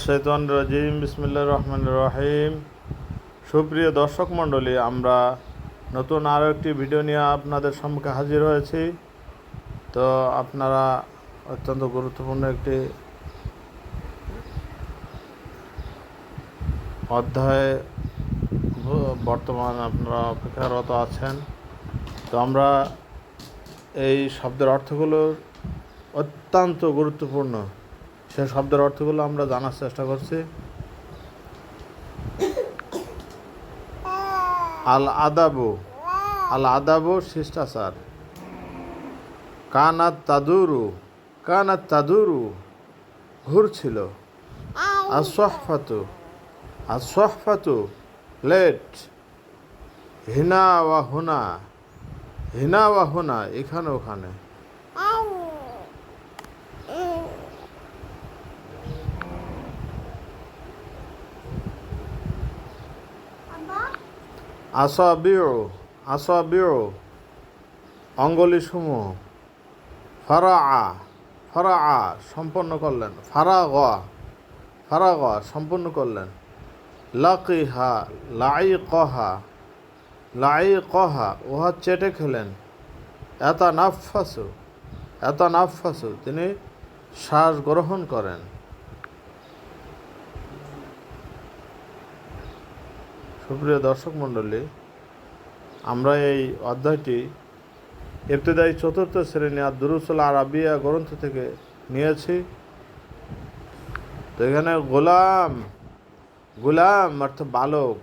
শৈতান রাজিম বিসমিল্লা রহমান রহিম। সুপ্রিয় দর্শক মণ্ডলী, আমরা নতুন আরও একটি ভিডিও নিয়ে আপনাদের সম্মুখে হাজির হয়েছি। তো আপনারা অত্যন্ত গুরুত্বপূর্ণ একটি অধ্যায়ে বর্তমান আপনারা অপেক্ষারত আছেন। তো আমরা এই শব্দের অর্থগুলো অত্যন্ত গুরুত্বপূর্ণ। সে শব্দের অর্থগুলো আমরা জানার চেষ্টা করছি। আল আদাবু আল আদাবু শিষ্টাচার। কানাত তাদুরু কানাত তাদুরু ঘুরছিল আসফাতু আসফাতু লেট। হিনা ওয়া হুনা, হিনা ওয়া হুনা, এখানে ওখানে। আসাবিউ আসাবিউ অঙ্গলি সমূহ ফারা ফারা সম্পন্ন করলেন। ফারা গ ফারা গ সম্পন্ন করলেন। লাকিহা লাই কহা লাই কহা উহা চেটে খেলেন। এত নাফাসু এত নাফাসু তিনি শ্বাস গ্রহণ করেন। সুপ্রিয় দর্শক মণ্ডলী, আমরা এই অধ্যায়টি ইবতদায়ী চতুর্থ শ্রেণি আর দুরুসুল আরাবিয়া গ্রন্থ থেকে নিয়েছি। তো এখানে গোলাম গোলাম অর্থাৎ বালক,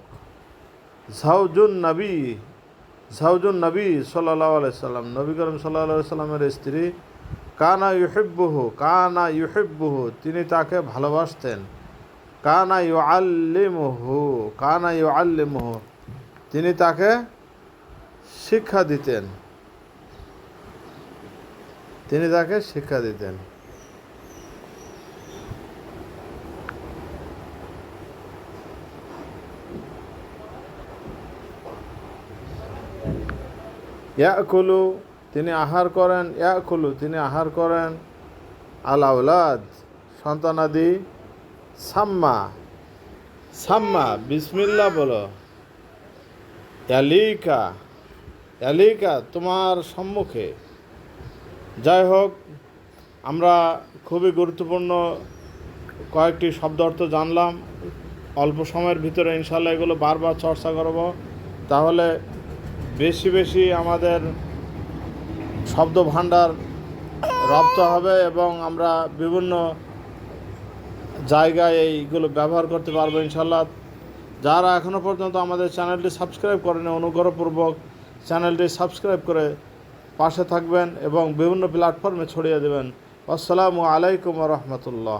ঝাউজুন নবী ঝাউজুন নবী সাল্লাহ সাল্লাম, নবী করিম সাল্লাহ সাল্লামের স্ত্রী, কানা ইউহিব্বুহু কানা ইউহিব্বুহু, তিনি তাকে ভালোবাসতেন। কানা ইউ আল্লিমহু কানা ইউ আল্লিমহু তিনি তাকে শিক্ষা দিতেন। তিনি তাকে শিক্ষা দিতেন। ইয়াকুলু, তিনি আহার করেন। ইয়াকুলু, তিনি আহার করেন। আল আউলাদ সন্তানাদি সাম্মা সাম্মা বিসমিল্লা বলো। অ্যালিকা অ্যালিকা তোমার সম্মুখে। যাই হোক, আমরা খুবই গুরুত্বপূর্ণ কয়েকটি শব্দ অর্থ জানলাম। অল্প সময়ের ভিতরে ইনশাল্লাহ এগুলো বারবার চর্চা করব। তাহলে বেশি বেশি আমাদের শব্দ ভাণ্ডার রপ্ত হবে এবং আমরা বিভিন্ন জায়গায় এইগুলো ব্যবহার করতে পারব ইনশাল্লাহ যারা এখনও পর্যন্ত আমাদের চ্যানেলটি সাবস্ক্রাইব করেনি অনুগ্রহপূর্বক চ্যানেলটি সাবস্ক্রাইব করে পাশে থাকবেন এবং বিভিন্ন প্ল্যাটফর্মে ছড়িয়ে দেবেন। আসসালামু আলাইকুম রহমতুল্লাহ।